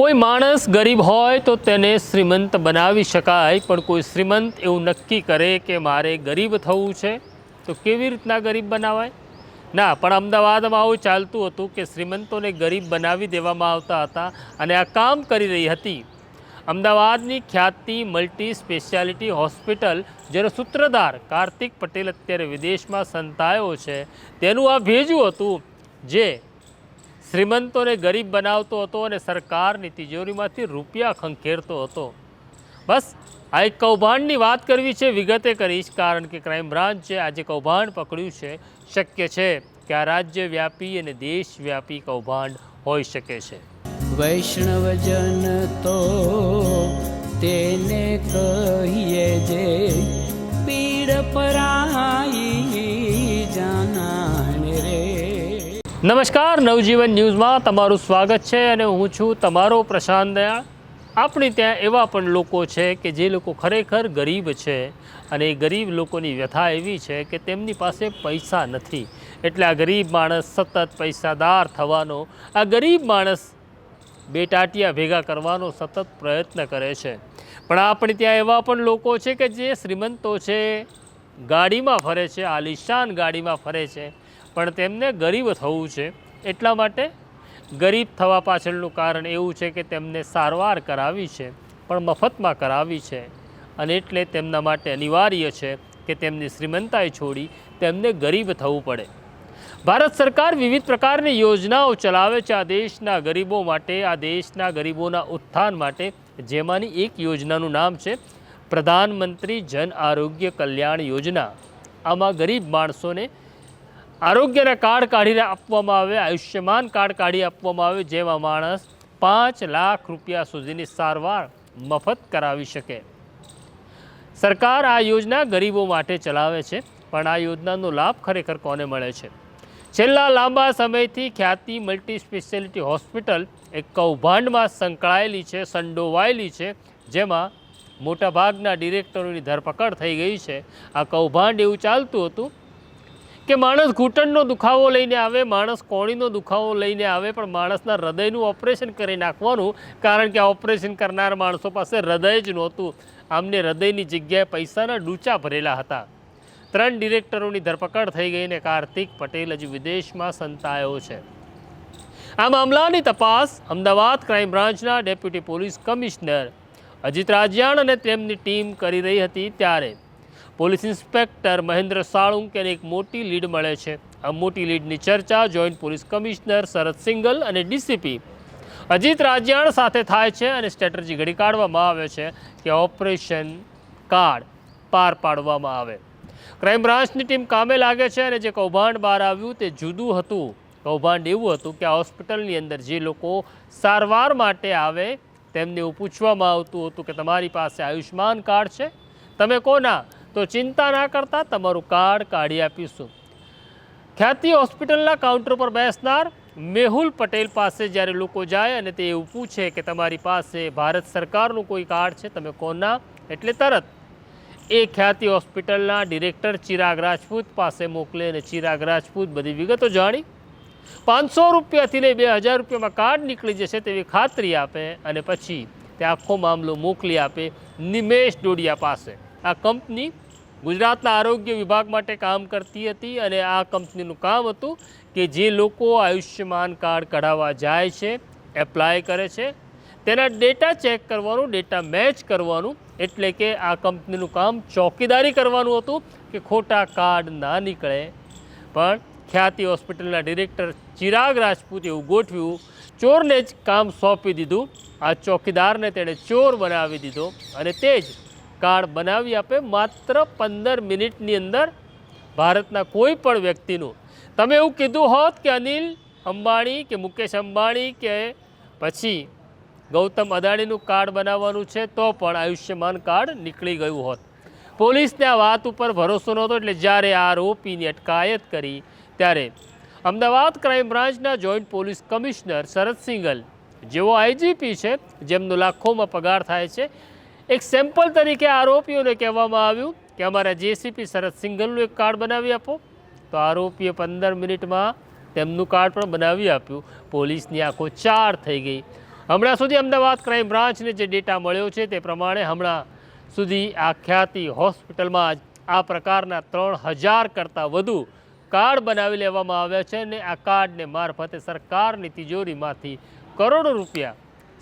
કોઈ માણસ ગરીબ હોય તો તેને શ્રીમંત બનાવી શકાય, પણ કોઈ શ્રીમંત એવું નક્કી કરે કે મારે ગરીબ થવું છે, તો કેવી રીતના ગરીબ બનાવાય? ના, પણ અમદાવાદમાં આવું ચાલતું હતું કે શ્રીમંતોને ગરીબ બનાવી દેવામાં આવતા હતા અને આ કામ કરી રહી હતી. અમદાવાદની ખ્યાતિ મલ્ટી સ્પેશિયાલિટી હોસ્પિટલ, જેનો સૂત્રધાર કાર્તિક પટેલ અત્યારે વિદેશમાં સંતાયો છે, તેનું આ ભેજું હતું, જે શ્રીમંતોને ગરીબ બનાવતો હતો અને સરકારની તિજોરીમાંથી રૂપિયા ખંખેરતો હતો. બસ, આ એક કૌભાંડની વાત કરવી છે, વિગતે કરીશ, કારણ કે ક્રાઇમ બ્રાન્ચે આજે કૌભાંડ પકડ્યું છે, શક્ય છે કે આ રાજ્યવ્યાપી અને દેશવ્યાપી કૌભાંડ હોઈ શકે છે. વૈષ્ણવજન તો તેને કહીએ જે, પીડ પરાઈ નમસ્કાર, નવજીવન ન્યૂઝમાં તમારું સ્વાગત છે અને હું છું તમારો પ્રશાંત દયા. આપણે ત્યાં એવા પણ લોકો છે કે જે લોકો ખરેખર ગરીબ છે અને એ ગરીબ લોકોની વ્યથા એવી છે કે તેમની પાસે પૈસા નથી. એટલે આ ગરીબ માણસ સતત પૈસાદાર થવાનો, આ ગરીબ માણસ બેટાટિયા ભેગા કરવાનો સતત પ્રયત્ન કરે છે. પણ આપણે ત્યાં એવા પણ લોકો છે કે જે શ્રીમંતો છે, ગાડીમાં ફરે છે, આલિશાન ગાડીમાં ફરે છે. પણ તેમને ગરીબ થવું છે. એટલા માટે ગરીબ થવા પાછળનું કારણ એવું છે કે તેમને સારવાર કરાવી છે, પણ મફતમાં કરાવી છે. અને એટલે તેમના માટે અનિવાર્ય છે કે તેમની શ્રીમંતાએ છોડી તેમને ગરીબ થવું પડે. ભારત સરકાર વિવિધ પ્રકારની યોજનાઓ ચલાવે છે. આ દેશના ગરીબો માટે, આ દેશના ગરીબોના ઉત્થાન માટે જેમાંની એક યોજનાનું નામ છે, પ્રધાનમંત્રી જન આરોગ્ય કલ્યાણ યોજના. આમાં ગરીબ માણસોને આરોગ્યના કાર્ડ કાઢીને આપવામાં આવે, આયુષ્યમાન કાર્ડ કાઢી આપવામાં આવે, જેમાં માણસ પાંચ લાખ રૂપિયા સુધીની સારવાર મફત કરાવી શકે. સરકાર આ યોજના ગરીબો માટે ચલાવે છે, પણ આ યોજનાનો લાભ ખરેખર કોને મળે છે? છેલ્લા લાંબા સમયથી ખ્યાતિ મલ્ટી સ્પેશિયાલિટી હોસ્પિટલ એક કૌભાંડમાં સંકળાયેલી છે, સંડોવાયેલી છે, જેમાં મોટાભાગના ડિરેક્ટરોની ધરપકડ થઈ ગઈ છે. આ કૌભાંડ એવું ચાલતું હતું કે માણસ ઘૂંટણનો દુખાવો લઈને આવે, માણસ કોણીનો દુખાવો લઈને આવે, પણ માણસના હૃદયનું ઓપરેશન કરી નાખવાનું, કારણ કે આ ઓપરેશન કરનાર માણસો પાસે હૃદય જ નહોતું. આમને હૃદયની જગ્યાએ પૈસાના ડૂચા ભરેલા હતા. ત્રણ ડિરેક્ટરોની ધરપકડ થઈ ગઈ ને કાર્તિક પટેલ હજી વિદેશમાં સંતાયો છે. આ મામલાની તપાસ અમદાવાદ ક્રાઇમ બ્રાન્ચના deputy police commissioner Ajit Rajyan અને તેમની ટીમ કરી રહી હતી ત્યારે. પોલીસ ઇન્સ્પેક્ટર મહેન્દ્ર સાળુંકેને એક મોટી લીડ મળે છે. આ મોટી લીડની ચર્ચા joint police commissioner Sharad Singal અને ડીસીપી અજીત રાજ્યાણ સાથે થાય છે અને સ્ટ્રેટજી ઘડી કાઢવામાં આવે છે કે ઓપરેશન કાર્ડ પાર પાડવામાં આવે. ક્રાઇમ બ્રાન્ચની ટીમ કામે લાગે છે અને જે કૌભાંડ બહાર આવ્યું તે જુદું હતું. કૌભાંડ એવું હતું કે આ હોસ્પિટલની અંદર જે લોકો સારવાર માટે આવે તેમને એવું પૂછવામાં આવતું હતું કે તમારી પાસે આયુષ્યમાન કાર્ડ છે? તમે કોના? તો ચિંતા ના કરતા તમારું કાર્ડ કાઢી આપીશું. ખ્યાતિ હોસ્પિટલના કાઉન્ટર પર બેસનાર મેહુલ પટેલ પાસે જ્યારે લોકો જાય અને તે એવું પૂછે કે તમારી પાસે ભારત સરકારનું કોઈ કાર્ડ છે, તમે કોના એટલે તરત એ ખ્યાતિ હોસ્પિટલના ડિરેક્ટર ચિરાગ રાજપૂત પાસે મોકલે અને ચિરાગ રાજપૂત બધી વિગતો જાણી. પાંચસો રૂપિયાથી લઈ બે હજાર રૂપિયામાં કાર્ડ નીકળી જશે તેવી ખાતરી આપે અને પછી તે આખો મામલો મોકલી આપે નિમેશ ડોડિયા પાસે. આ કંપની ગુજરાતના આરોગ્ય વિભાગ માટે કામ કરતી હતી અને આ કંપનીનું કામ હતું કે જે લોકો આયુષ્યમાન કાર્ડ કઢાવવા જાય છે એપ્લાય કરે છે, તેના ડેટા ચેક કરવાનું ડેટા મેચ કરવાનું, એટલે કે આ કંપનીનું કામ ચોકીદારી કરવાનું હતું કે ખોટા કાર્ડ ના નીકળે. પણ ખ્યાતિ હોસ્પિટલના ડિરેક્ટર ચિરાગ રાજપૂત એવું ગોઠવ્યું ચોરને જ કામ સોંપી દીધું. આ ચોકીદારને તેણે ચોર બનાવી દીધો અને તે જ કાર્ડ બનાવી આપે માત્ર પંદર મિનિટની અંદર ભારતના કોઈ પણ વ્યક્તિનું. તમે એવું કીધું હોત કે અનિલ અંબાણી, કે મુકેશ અંબાણી, કે પછી ગૌતમ અદાણીનું કાર્ડ બનાવવાનું છે, તો પણ આયુષ્યમાન કાર્ડ નીકળી ગયું હોત. પોલીસને આ વાત ઉપર ભરોસો નહોતો, એટલે જ્યારે આ આરોપીની અટકાયત કરી, ત્યારે અમદાવાદ ક્રાઇમ બ્રાન્ચના joint police commissioner Sharad Singal જેઓ આઈજીપી છે, જેમનો લાખોમાં પગાર થાય છે એક સેમ્પલ તરીકે આરોપીઓને કહેવામાં આવ્યું કે અમારા જેસીપી શરદ સિંઘલનું એક કાર્ડ બનાવી આપો. તો આરોપીએ પંદર મિનિટમાં તેમનું કાર્ડ પણ બનાવી આપ્યું. પોલીસની આંખો ચાર થઈ ગઈ. હમણાં સુધી અમદાવાદ ક્રાઇમ બ્રાન્ચને જે ડેટા મળ્યો છે તે પ્રમાણે હમણાં સુધી આ ખ્યાતિ હોસ્પિટલમાં આ પ્રકારના ત્રણ હજાર કરતાં વધુ કાર્ડ બનાવી લેવામાં આવ્યા છે અને આ કાર્ડને મારફતે સરકારની તિજોરીમાંથી કરોડો રૂપિયા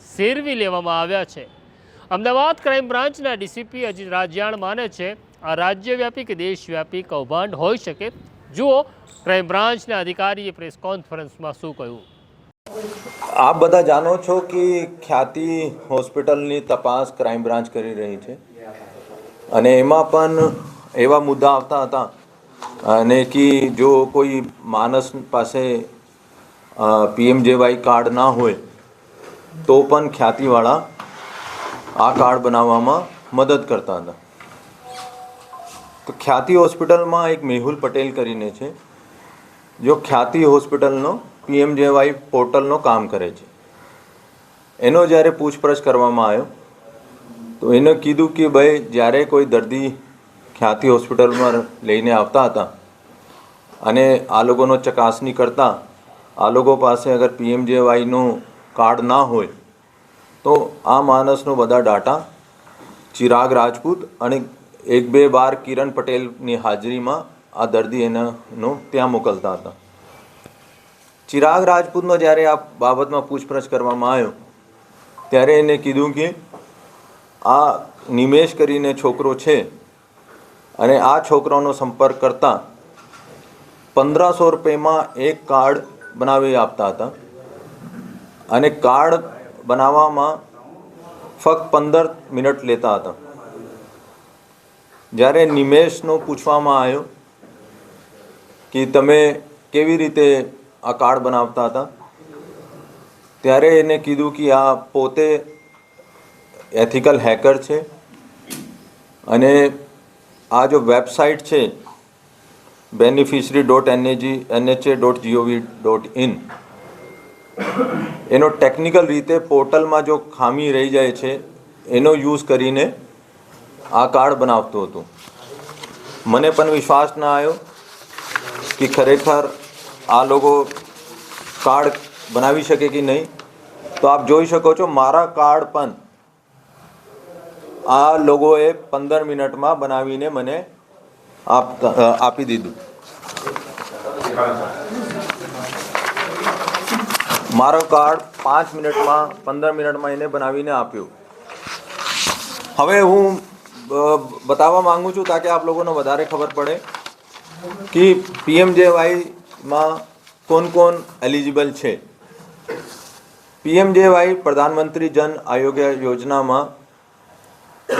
સેરવી લેવામાં આવ્યા છે. અમદાવાદ ક્રાઇમ બ્રાન્ચના ડીસીપી અજીત રાજયાણ માને છે, આ રાજ્યવ્યાપી કે દેશવ્યાપી કૌભાંડ હોઈ શકે? જુઓ, ક્રાઇમ બ્રાન્ચના અધિકારીએ પ્રેસ કોન્ફરન્સમાં શું કહ્યું. આપ બધા જાણો છો કે ખ્યાતિ હોસ્પિટલની તપાસ ક્રાઇમ બ્રાન્ચ કરી રહી છે. અને એમાં પણ એવા મુદ્દા આવતા હતા, અને કે જો કોઈ માણસ પાસે પીએમજેવાય કાર્ડ ના હોય, તો પણ ખ્યાતિવાળા આ કાર્ડ બનાવવામાં મદદ કરતા હતા. તો ખ્યાતિ હોસ્પિટલમાં એક મેહુલ પટેલ કરીને છે, જો ખ્યાતિ હોસ્પિટલનો પીએમજેવાય પોર્ટલનો કામ કરે છે. એનો જ્યારે પૂછપરછ કરવામાં આવ્યો, તો એને કીધું કે ભાઈ, જ્યારે કોઈ દર્દી ખ્યાતિ હોસ્પિટલમાં લઈને આવતા હતા અને આ લોકોનો ચકાસણી કરતા, આ લોકો પાસે અગર પીએમજેવાયનું કાર્ડ ના હોય તો આ માણસનો બધા ડાટા ચિરાગ રાજપૂત અને એક બે વાર કિરણ પટેલની હાજરીમાં આ દર્દી એનાનો ત્યાં મોકલતા હતા. ચિરાગ રાજપૂતનો જ્યારે આ બાબતમાં પૂછપરછ કરવામાં આવ્યો, ત્યારે એને કીધું કે આ નિમેશ કરીને છોકરો છે અને આ છોકરાનો સંપર્ક કરતા પંદરસો રૂપિયામાં એક કાર્ડ બનાવી આપતા હતા. અને કાર્ડ બનાવવામાં ફક્ત પંદર મિનિટ લેતા હતા. જ્યારે નિમેશનો પૂછવામાં આવ્યો કે તમે કેવી રીતે આ કાર્ડ બનાવતા હતા, ત્યારે એને કીધું કે આ પોતે એથિકલ હેકર છે અને આ જો વેબસાઇટ છે beneficiary dot NAG NHA dot gov dot in એનો ટેકનિકલ રીતે પોર્ટલમાં જો ખામી રહી જાય છે, એનો યુઝ કરીને આ કાર્ડ બનાવતો હતો. મને પણ વિશ્વાસ ના આવ્યો કે ખરેખર આ લોકો કાર્ડ બનાવી શકે કે નહીં. તો આપ જોઈ શકો છો, મારા કાર્ડ પણ આ લોકોએ પંદર મિનિટમાં બનાવીને મને આપ આપી દીધું. મારો કાર્ડ પાંચ મિનિટમાં, પંદર મિનિટમાં એને બનાવીને આપ્યું. હવે હું બતાવવા માગું છું તાકે આપ લોકોને વધારે ખબર પડે કે પીએમજેવાયમાં કોણ કોણ એલિજિબલ છે. પીએમજેવાય પ્રધાનમંત્રી જન આરોગ્ય યોજનામાં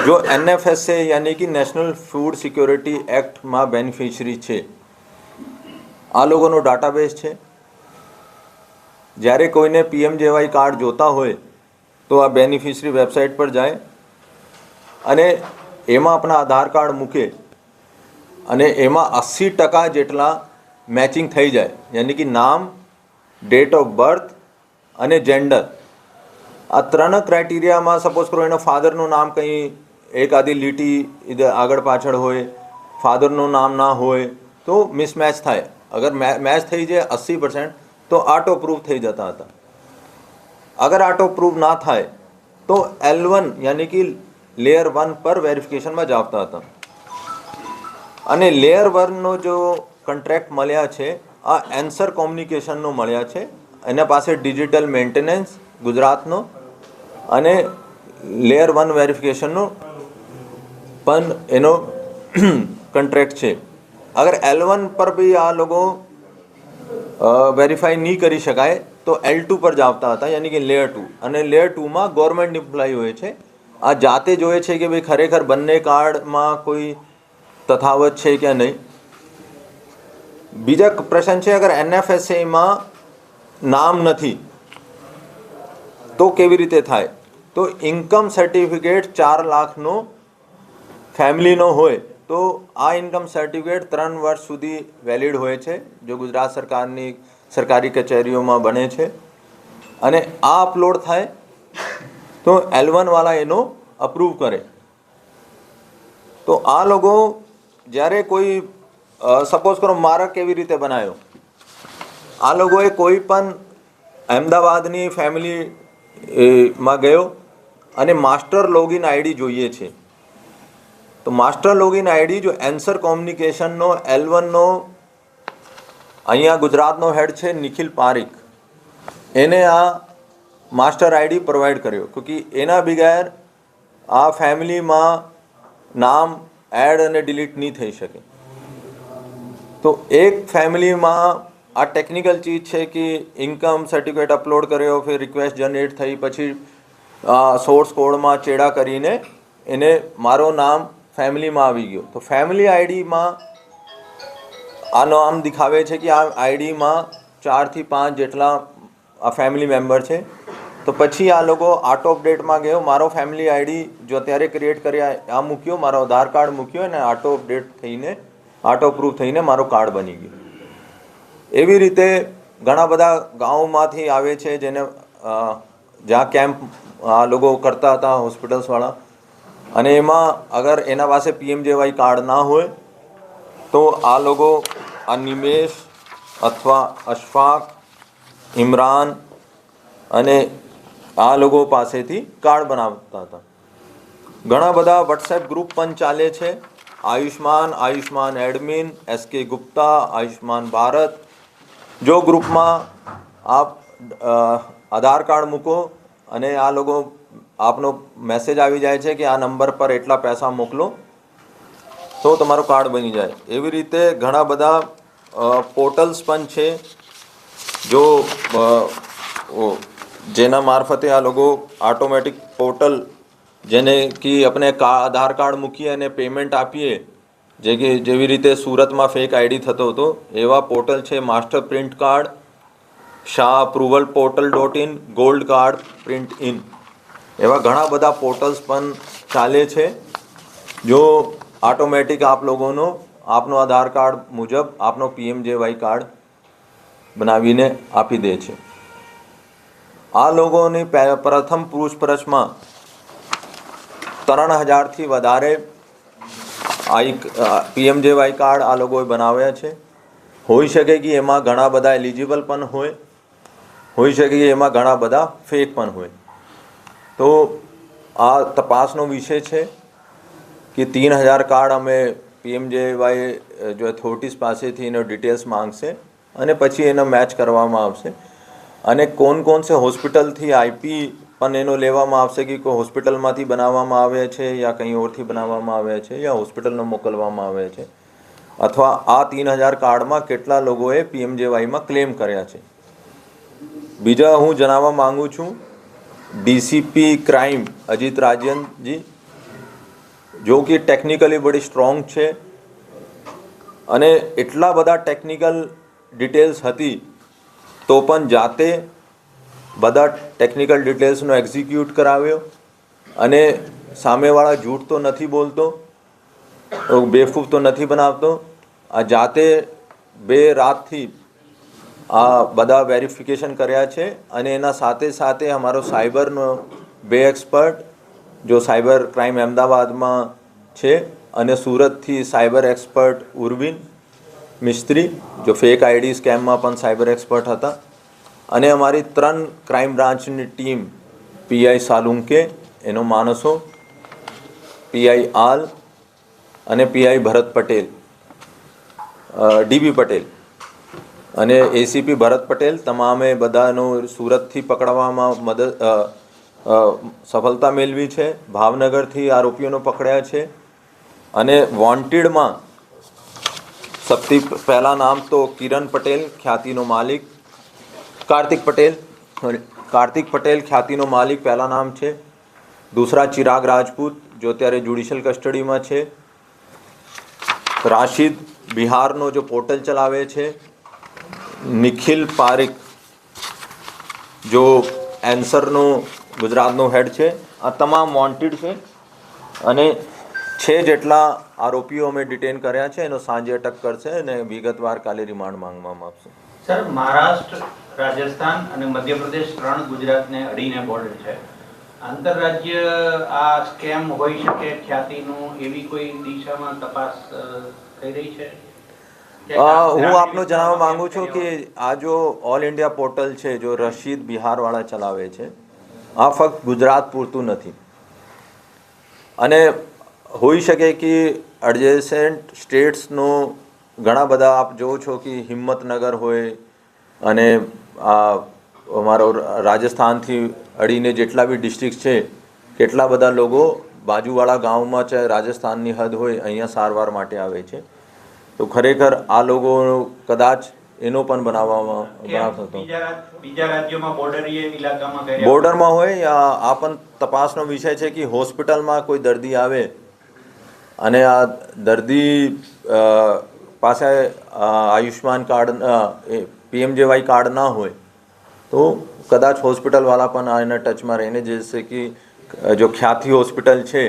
જો એનએફએસએ યાની કે નેશનલ ફૂડ સિક્યોરિટી એક્ટમાં બેનિફિશરી છે. આ લોકોનો ડાટાબેઝ છે. જ્યારે કોઈને પીએમજેવાય કાર્ડ જોતા હોય, તો આ બેનિફિશરી વેબસાઇટ પર જાય અને એમાં આપણા આધાર કાર્ડ મૂકે અને એમાં અસ્સી ટકા જેટલા મેચિંગ થઈ જાય. યાની કે નામ ડેટ ઓફ બર્થ અને જેન્ડર આ ત્રણ ક્રાઇટેરિયામાં સપોઝ કરો, એનો ફાધરનું નામ કંઈ એક આધી લીટી આગળ પાછળ હોય ફાધરનું નામ ના હોય, તો મિસમેચ થાય. અગર મેચ થઈ જાય અસ્સી પર્સન્ટ તો આટો પ્રૂફ થઈ જતા હતા. અગર આટો પ્રૂફ ના થાય, તો એલ વન યાની કે લેયર વન પર વેરિફિકેશનમાં જ આવતા હતા. અને લેયર વનનો જો કોન્ટ્રાક્ટ મળ્યા છે, આ એન્સર કોમ્યુનિકેશનનો મળ્યા છે, એના પાસે ડિજિટલ મેન્ટેનન્સ ગુજરાતનો, અને લેયર વન વેરિફિકેશનનો પણ એનો કોન્ટ્રાક્ટ છે. અગર એલ વન પર બી આ લોકો વેરીફાઈ નહીં કરી શકાય, તો એલ ટુ પર જાવતા હતા, યાની કે લેયર ટુ અને લેયર ટુમાં ગવર્મેન્ટ એમ્પ્લોય હોય છે. આ જાતે જોઈએ છે કે ભાઈ ખરેખર બંને કાર્ડમાં કોઈ તથાવત છે કે નહીં. બીજા પ્રશ્ન છે, અગર એનએફએસએમાં નામ નથી, તો કેવી રીતે થાય? તો ઇન્કમ સર્ટિફિકેટ ચાર લાખનો ફેમિલીનો હોય. તો આ ઇન્કમ સર્ટિફિકેટ ત્રણ વર્ષ સુધી વેલિડ હોય છે, જો ગુજરાત સરકારની સરકારી કચેરીઓમાં બને છે. અને આ અપલોડ થાય તો એલ વનવાળા એનો અપ્રૂવ કરે. તો આ લોકો જ્યારે કોઈ સપોઝ કરો મારા કેવી રીતે બનાવ્યો? આ લોકોએ કોઈ પણ અમદાવાદની ફેમિલીમાં ગયો અને માસ્ટર લોગિન આઈડી જોઈએ છે. તો માસ્ટર લોગિન આઈડી જો એન્સર કોમ્યુનિકેશનનો એલ વનનો અહીંયા ગુજરાતનો હેડ છે નિખિલ પારીખ. એને આ માસ્ટર આઈડી પ્રોવાઈડ કર્યો. ક્યોંકિ એના બિગેર આ ફેમિલીમાં નામ એડ અને ડિલીટ નહીં થઈ શકે. તો એક ફેમિલીમાં આ ટેકનિકલ ચીજ છે કે ઇન્કમ સર્ટિફિકેટ અપલોડ કર્યો, ફિર રિક્વેસ્ટ જનરેટ થઈ, પછી સોર્સ કોડમાં ચેડા કરીને એને મારો નામ ફેમિલીમાં આવી ગયો. તો ફેમિલી આઈડીમાં આનો આમ દેખાવે છે કે આ આઈડીમાં ચારથી પાંચ જેટલા આ ફેમિલી મેમ્બર છે. તો પછી આ લોકો આટો અપડેટમાં ગયો. મારો ફેમિલી આઈડી જો અત્યારે ક્રિએટ કર્યા આ મૂક્યો, મારો આધાર કાર્ડ મૂક્યો અને આટો અપડેટ થઈને આટો પ્રૂફ થઈને મારો કાર્ડ બની ગયો. એવી રીતે ઘણા બધા ગામોમાંથી આવે છે જેને જ્યાં કેમ્પ આ લોકો કરતા હતા હોસ્પિટલ્સવાળા અને એમાં અગર એના પાસે પીએમજેવાય કાર્ડ ના હોય, તો આ લોકો આ નિમેશ અથવા અશફાક, ઇમરાન અને આ લોકો પાસેથી કાર્ડ બનાવતા હતા. ઘણા બધા વોટ્સએપ ગ્રુપ પણ ચાલે છે. આયુષ્માન આયુષ્માન એડમિન એસ કે ગુપ્તા, આયુષ્માન ભારત. જો ગ્રુપમાં આપ આધાર કાર્ડ મૂકો અને આ લોકો આપનો મેસેજ આવી જાય છે કે આ નંબર પર એટલા પૈસા મોકલો તો તમારું કાર્ડ બની જાય. એવી રીતે ઘણા બધા પોર્ટલ્સ પણ છે જો જેના મારફતે આ લોકો ઓટોમેટિક પોર્ટલ જેને કે આપણે આધાર કાર્ડ મૂકીએ અને પેમેન્ટ આપીએ, જે કે જેવી રીતે સુરતમાં ફેક આઈડી થતો હતો, એવા પોર્ટલ છે master print card Shah approval portal dot in gold card print in એવા ઘણા બધા પોર્ટલ્સ પણ ચાલે છે, જો ઓટોમેટિક આપ લોકોનો, આપનો આધાર કાર્ડ મુજબ આપનો પીએમજેવાય કાર્ડ બનાવીને આપી દે છે. આ લોકોની પ્રથમ પૂછપરછમાં ત્રણ હજારથી વધારે આઈ પીએમજેવાય કાર્ડ આ લોકોએ બનાવ્યા છે. હોઈ શકે કે એમાં ઘણા બધા એલિજિબલ પણ હોય, હોઈ શકે કે એમાં ઘણા બધા ફેક પણ હોય. તો આ તપાસનો વિષય છે કે તીન હજાર કાર્ડ અમે પીએમજેવાય જો અથોરિટીઝ પાસેથી એનો ડિટેલ્સ માંગશે અને પછી એનો મેચ કરવામાં આવશે. અને કોણ કોણ છે હોસ્પિટલથી આઈપી પણ એનો લેવામાં આવશે કે કોઈ હોસ્પિટલમાંથી બનાવવામાં આવે છે યા કંઈ ઓરથી બનાવવામાં આવે છે યા હોસ્પિટલનો મોકલવામાં આવે છે? અથવા આ તીન હજાર કાર્ડમાં કેટલા લોકોએ પીએમજેવાયમાં ક્લેમ કર્યા છે? બીજા હું જણાવવા માગું છું ડીસીપી ક્રાઇમ અજીત રાજનજી જો કે ટેકનિકલી બડી સ્ટ્રોંગ છે અને એટલા બધા ટેકનિકલ ડિટેલ્સ હતી તો પણ જાતે બધા ટેકનિકલ ડિટેલ્સનો એક્ઝિક્યુટ કરાવ્યો અને સામેવાળા જૂઠ તો નથી બોલતો બેફૂફ તો નથી બનાવતો આ જાતે બે રાતથી આ બધા વેરિફિકેશન કર્યા છે અને એના સાથે સાથે અમારો સાયબરનો બે એક્સપર્ટ જો સાયબર ક્રાઇમ અમદાવાદમાં છે અને સુરતથી સાયબર એક્સપર્ટ ઉર્વિન મિસ્ત્રી, જો ફેક આઈડી સ્કેમમાં પણ સાયબર એક્સપર્ટ હતા. અને અમારી ત્રણ ક્રાઇમ બ્રાન્ચની ટીમ પીઆઈ સાલુંકે, એનો માણસો પીઆઈ આલ અને પીઆઈ ભરત પટેલ ડીબી પટેલ. અને એસીપી ભરત પટેલ તમામે બધાનો સુરતથી પકડવામાં મદદ સફળતા મેળવી છે, ભાવનગરથી આરોપીઓનો પકડ્યા છે. અને વોન્ટેડમાં સૌથી પહેલાં નામ તો કિરણ પટેલ, ખ્યાતિનો માલિક. કાર્તિક પટેલ કાર્તિક પટેલ, ખ્યાતિનો માલિક પહેલાં નામ છે. દૂસરા ચિરાગ રાજપૂત, જો અત્યારે જ્યુડિશિયલ કસ્ટડીમાં છે. રાશિદ બિહારનો જો પોર્ટલ ચલાવે છે. નિખિલ પારીખ જો એન્સરનું ગુજરાતનું હેડ છે, આ તમામ વોન્ટેડ છે. અને છે જેટલા આરોપીઓ અમે ડિટેન કર્યા છે, એનો સાંજે અટક કરશે અને વિગતવાર કાલે રિમાન્ડ માંગવામાં આવશે. સર, મહારાષ્ટ્ર, રાજસ્થાન અને મધ્યપ્રદેશ ત્રણ ગુજરાતને અડીને બોર્ડર છે. આંતરરાજ્ય આ સ્કેમ હોઈ શકે ખ્યાતિનું એવી કોઈ દિશામાં તપાસ થઈ રહી છે? હું આપનું જણાવવા માંગુ છું કે આ જો ઓલ ઇન્ડિયા પોર્ટલ છે જો રશીદ બિહારવાળા ચલાવે છે આ ફક્ત ગુજરાત પૂરતું નથી. અને હોઈ શકે કે એડજેસન્ટ સ્ટેટ્સનો ઘણા બધા આપ જોવો છો કે હિંમતનગર હોય અને આ અમારો રાજસ્થાનથી અડીને જેટલા બી ડિસ્ટ્રિક્ટ છે કેટલા બધા લોકો બાજુવાળા ગામમાં છે રાજસ્થાનની હદ હોય અહીંયા સારવાર માટે આવે છે. તો ખરેખર આ લોકો કદાચ એનો પણ બનાવવામાં ઇલાકામાં કર્યા. બોર્ડરમાં હોય આ પણ તપાસનો વિષય છે કે હોસ્પિટલમાં કોઈ દર્દી આવે અને આ દર્દી પાસે આયુષ્યમાન કાર્ડ પીએમજેવાય કાર્ડ ના હોય તો કદાચ હોસ્પિટલવાળા પણ આ એના ટચમાં રહીને જશે કે જો ખ્યાતિ હોસ્પિટલ છે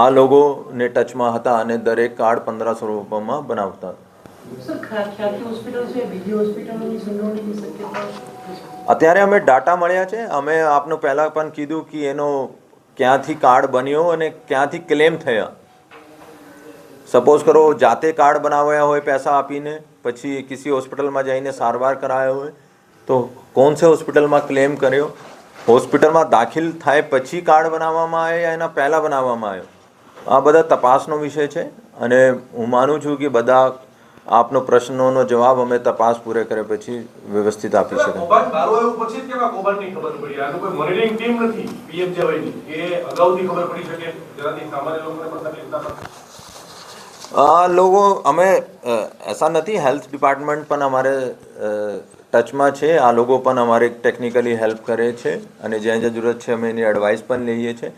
આ લોકોને ટચમાં હતા અને દરેક કાર્ડ પંદરસો રૂપિયામાં બનાવતા. અત્યારે અમે ડાટા મળ્યા છે. અમે આપનું પહેલાં પણ કીધું કે એનો ક્યાંથી કાર્ડ બન્યો અને ક્યાંથી ક્લેમ થયા. સપોઝ કરો જાતે કાર્ડ બનાવ્યા હોય પૈસા આપીને પછી કિસી હોસ્પિટલમાં જઈને સારવાર કરાયો હોય તો કોણ સે હોસ્પિટલમાં ક્લેમ કર્યો? હોસ્પિટલમાં દાખલ થાય પછી કાર્ડ બનાવવામાં આવે યા એના પહેલાં બનાવવામાં આવ્યો? આ બધા તપાસનો વિષય છે અને હું માનું છું કે બધા આપનો પ્રશ્નોનો જવાબ અમે તપાસ પૂરે કર્યા પછી વ્યવસ્થિત આપી શકે લોકો અમે એસા નથી હેલ્થ ડિપાર્ટમેન્ટ પણ અમારે ટચમાં છે. આ લોકો પણ અમારે ટેકનિકલી હેલ્પ કરે છે અને જ્યાં જ્યાં જરૂરત છે અમે એની એડવાઇસ પણ લઈએ છીએ.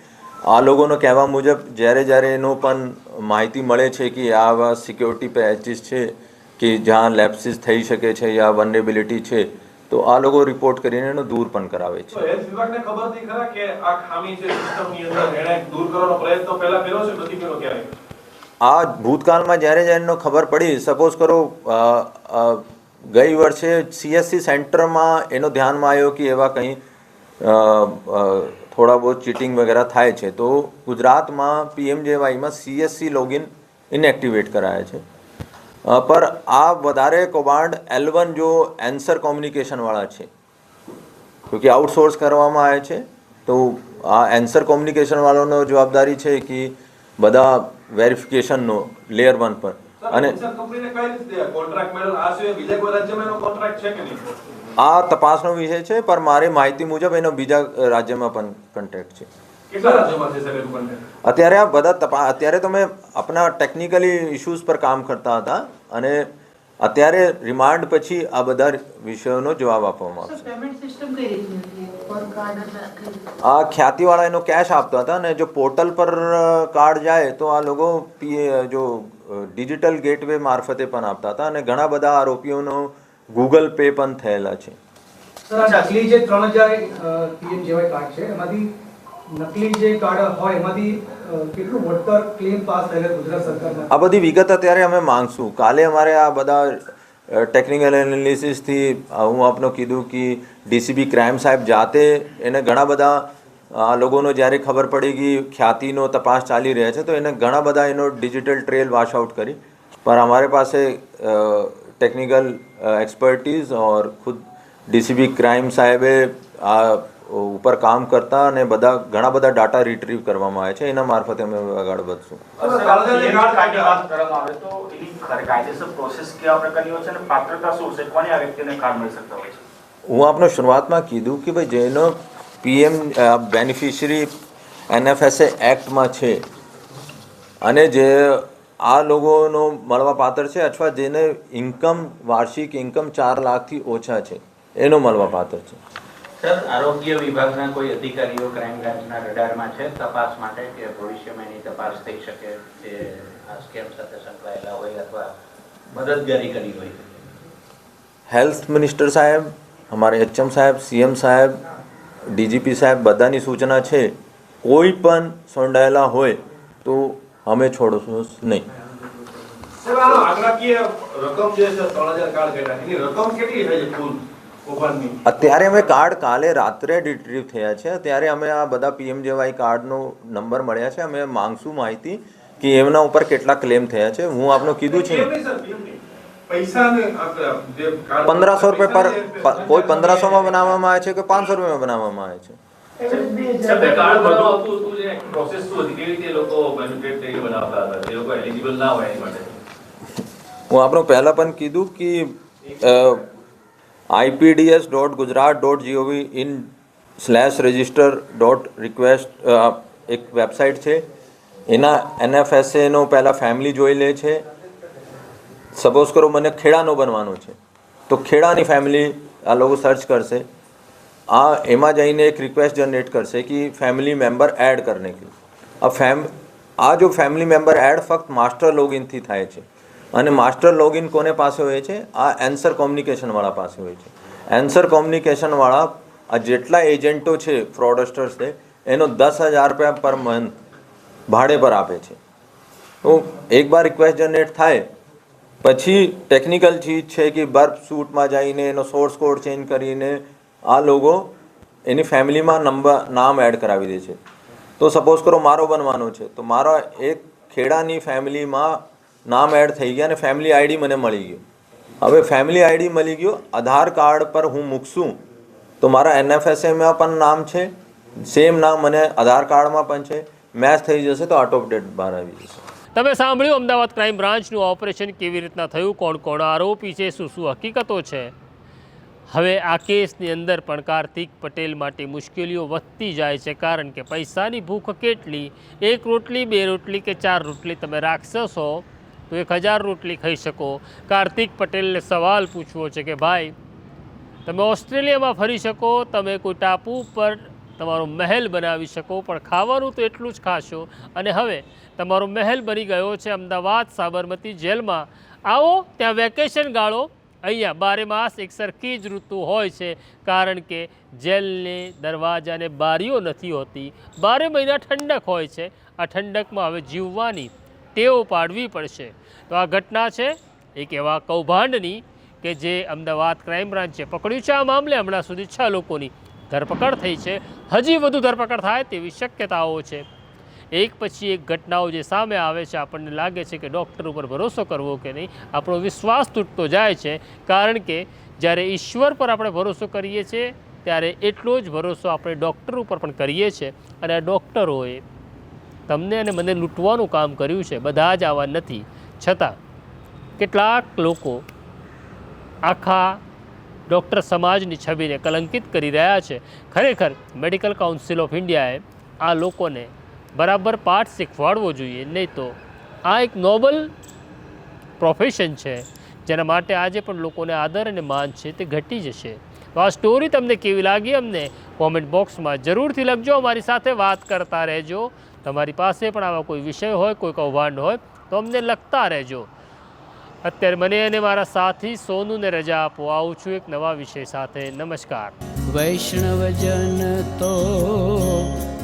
આ લોકોનો કહેવા મુજબ જ્યારે જ્યારે એનો પણ માહિતી મળે છે કે આવા સિક્યોરિટી પેચીસ છે કે જ્યાં લેપ્સિસ થઈ શકે છે યા વનરેબિલિટી છે તો આ લોકો રિપોર્ટ કરીને એનો દૂર પણ કરાવે છે. આ ભૂતકાળમાં જ્યારે જ્યારે એનો ખબર પડી સપોઝ કરો ગઈ વર્ષે સીએસસી સેન્ટરમાં એનો ધ્યાનમાં આવ્યો કે એવા કંઈ થોડા બહુ ચીટિંગ વગેરે થાય છે તો ગુજરાતમાં પીએમજેવાયમાં સીએસસી લોગિન ઇનએક્ટિવેટ કરાયા છે. પર આ વધારે કૌભાંડ એલ વન જો એન્સર કોમ્યુનિકેશનવાળા છે કે આઉટસોર્સ કરવામાં આવે છે તો આ એન્સર કોમ્યુનિકેશનવાળાનો જવાબદારી છે કે બધા વેરિફિકેશનનો લેયર વન પર. અને આ તપાસનો વિષય છે પર મારી માહિતી મુજબ એનો બીજા રાજ્યમાં પણ કન્ટેક્ટ છે? અત્યારે આ બધા તપા અત્યારે તો મેં આપણા ટેકનિકલી ઇશ્યુઝ પર કામ કરતા હતા અને અત્યારે રિમાન્ડ પછી આ બધા વિષયોનો જવાબ આપવામાં આવશે? આ ખ્યાતિવાળા એનો કેશ આપતા હતા અને જો પોર્ટલ પર કાર્ડ જાય તો આ લોકો પી જો ડિજિટલ ગેટવે મારફતે પણ આપતા હતા અને ઘણા બધા આરોપીઓનો ગૂગલ પે પણ થયેલા છે. સર આ નકલી જે ત્રણ હજાર કાર્ડ છે એમાંથી નકલી જે કાર્ડ હોય એમાંથી કેટલું વળતર ક્લેમ પાસ થયેલા ગુજરાત સરકારના? આ બધી વિગત અત્યારે અમે માંગશું. કાલે અમારે આ બધા ટેકનિકલ એનાલિસિસથી હું આપને કીધું કે ડીસીબી ક્રાઇમ સાહેબ જાતે એને ઘણા બધા આ લોકોનો જ્યારે ખબર પડી ગઈ ખ્યાતિનો તપાસ ચાલી રહ્યા છે તો એને ઘણા બધા એનો ડિજિટલ ટ્રેલ વોશ આઉટ કરી. પણ અમારે પાસે ટેકનિકલ એક્સપર્ટીઝ ઓર ખુદ ડીસીબી ક્રાઇમ સાહેબે આ ઉપર કામ કરતા અને બધા ઘણા બધા ડાટા રિટ્રીવ કરવામાં આવે છે. એના મારફતે અમે આગળ વધશું. હું આપનો શરૂઆતમાં કીધું કે ભાઈ જેનો પીએમ બેનિફિશરી એનએફએસએ એક્ટમાં છે અને જે આ લોકોનો મળવા પાત્ર છે અથવા જેને ઇન્કમ વાર્ષિક ઇન્કમ ચાર લાખથી ઓછા છે એનો મળવા પાત્ર છે. સર આરોગ્ય વિભાગના કોઈ અધિકારીઓ ક્રાઇમ બ્રાન્ચના રડારમાં છે? તપાસ માટે કે ભવિષ્યમાં એની તપાસ થઈ શકે જે આ સ્કેમ સાથે સંકળાયેલા હોય અથવા મદદગારી કરી હોય હેલ્થ મિનિસ્ટર સાહેબ અમારે એચએમ સાહેબ સીએમ સાહેબ ડીજીપી સાહેબ બધાની સૂચના છે કોઈ પણ સંડાયેલા હોય તો અમે છોડશું નહીં. અત્યારે અમે કાર્ડ કાલે રાત્રે રિટ્રીવ થયા છે. ત્યારે અમે આ બધા પીએમજેવાય કાર્ડનો નંબર મળ્યા છે. અમે માંગશું માહિતી કે એમના ઉપર કેટલા ક્લેમ થયા છે. હું આપનો કીધું છે. પંદરસો રૂપિયા પર કોઈ પંદરસોમાં બનાવવામાં આવે છે કે પાંચસો રૂપિયામાં બનાવવામાં આવે છે? એવરેજ બે હજાર સાહેબ, એ કાર્ડ બનાવવા હતું હતું જે પ્રોસેસ શું હતી? કેવી રીતે લોકો બેનિફિટ તરીકે બનાવતા હતા? જે લોકો એલિજિબલ ના હોય એની માટે. હું આપણો પહેલાં પણ કીધું કે IPDS dot Gujarat dot gov in slash register dot request એક વેબસાઇટ છે. એના એનએફએસએનો પહેલાં ફેમિલી જોઈ લે છે. સપોઝ કરો મને ખેડાનો બનવાનો છે. તો ખેડાની ફેમિલી આ લોકો સર્ચ કરશે. આ એમાં જઈને એક રિક્વેસ્ટ જનરેટ કરશે કે ફેમિલી મેમ્બર એડ કરને કે. આ ફેમ આ જો ફેમિલી મેમ્બર એડ ફક્ત માસ્ટર લોગિનથી થાય છે. અને માસ્ટર લોગિન કોને પાસે હોય છે? આ એન્સર કોમ્યુનિકેશનવાળા પાસે હોય છે. એન્સર કોમ્યુનિકેશનવાળા આ જેટલા એજન્ટો છે ફ્રોડસ્ટર્સ છે, એનો દસ હજાર રૂપિયા પર મંથ ભાડે પર આપે છે. તો એક બાર રિક્વેસ્ટ જનરેટ થાય, પછી ટેકનિકલ ચીજ છે કે બર્ફ સૂટમાં જઈને એનો સોર્સ કોડ ચેન્જ કરીને આ લોકો એની ફેમિલીમાં નંબર નામ એડ કરાવી દે છે. તો સપોઝ કરો મારો બનવાનો છે, તો મારા એક ખેડાની ફેમિલીમાં નામ એડ થઈ ગયા અને ફેમિલી આઈડી મને મળી ગયું. હવે ફેમિલી આઈડી મળી ગયો, આધાર કાર્ડ પર હું મૂકશું, તો મારા એનએફએસએમાં પણ નામ છે સેમ નામ મને આધાર કાર્ડમાં પણ છે મેચ થઈ જશે તો ઓટો અપડેટ બહાર આવી જશે. તમે સાંભળ્યું અમદાવાદ ક્રાઇમ બ્રાન્ચનું ઓપરેશન કેવી રીતના થયું કોણ કોણ આરોપી છે શું શું હકીકતો છે? હવે આ કેસની અંદર પણ કાર્તિક પટેલ માટે મુશ્કેલીઓ વધતી જાય છે કારણ કે પૈસાની ભૂખ કેટલી? એક રોટલી, બે રોટલી કે ચાર રોટલી તમે રાખશો તો એક હજાર રોટલી ખાઈ શકો. કાર્તિક પટેલને સવાલ પૂછવો છે કે ભાઈ, તમે ઓસ્ટ્રેલિયામાં ફરી શકો, તમે કોઈ ટાપુ પર તમારો મહેલ બનાવી શકો, પણ ખાવાનું તો એટલું જ ખાશો. અને હવે તમારો મહેલ બની ગયો છે અમદાવાદ સાબરમતી જેલમાં. આવો, ત્યાં વેકેશન ગાળો. અહીંયા બારે માસ એક સરખી જ ઋતુ હોય છે, કારણ કે જેલને, દરવાજાને બારીઓ નથી હોતી. બારે મહિના ઠંડક હોય છે. આ ઠંડકમાં હવે જીવવાની ટેવ પાડવી પડશે. તો આ ઘટના છે એક એવા કૌભાંડની કે જે અમદાવાદ ક્રાઇમ બ્રાન્ચે પકડ્યું છે. આ મામલે હમણાં સુધી છ લોકોની ધરપકડ થઈ છે. હજી વધુ ધરપકડ થાય તેવી શક્યતાઓ છે. એક પછી એક ઘટનાઓ જે સામે આવે છે, આપણને લાગે છે કે ડૉક્ટર ઉપર ભરોસો કરવો કે નહીં, આપણો વિશ્વાસ તૂટતો જાય છે. કારણ કે જ્યારે ઈશ્વર પર આપણે ભરોસો કરીએ છીએ, ત્યારે એટલો જ ભરોસો આપણે ડૉક્ટર ઉપર પણ કરીએ છીએ. અને આ ડૉક્ટરોએ તમને અને મને લૂંટવાનું કામ કર્યું છે, બધા જ આવા નથી. છતાં, કેટલાક લોકો આખા ડૉક્ટર સમાજની છબીને કલંકિત કરી રહ્યા છે. ખરેખર, મેડિકલ કાઉન્સિલ ઓફ ઇન્ડિયાએ આ લોકોને બરાબર પાઠ શીખવાડવો જોઈએ, નહીં તો આ એક નોબલ પ્રોફેશન છે, જેના માટે આજે પણ લોકોને આદર અને માન છે તે ઘટી જશે. તો આ સ્ટોરી તમને કેવી લાગી અમને કોમેન્ટ બોક્સમાં જરૂરથી લખજો, અમારી સાથે વાત કરતા રહેજો. તમારી પાસે પણ આવા કોઈ વિષય હોય કોઈ કૌભાંડ હોય, તો અમને લખતા રહેજો. અત્યારે મને અને મારા સાથી સોનુને રજા આપો, આવું છું એક નવા વિષય સાથે. નમસ્કાર. વૈષ્ણવજન તો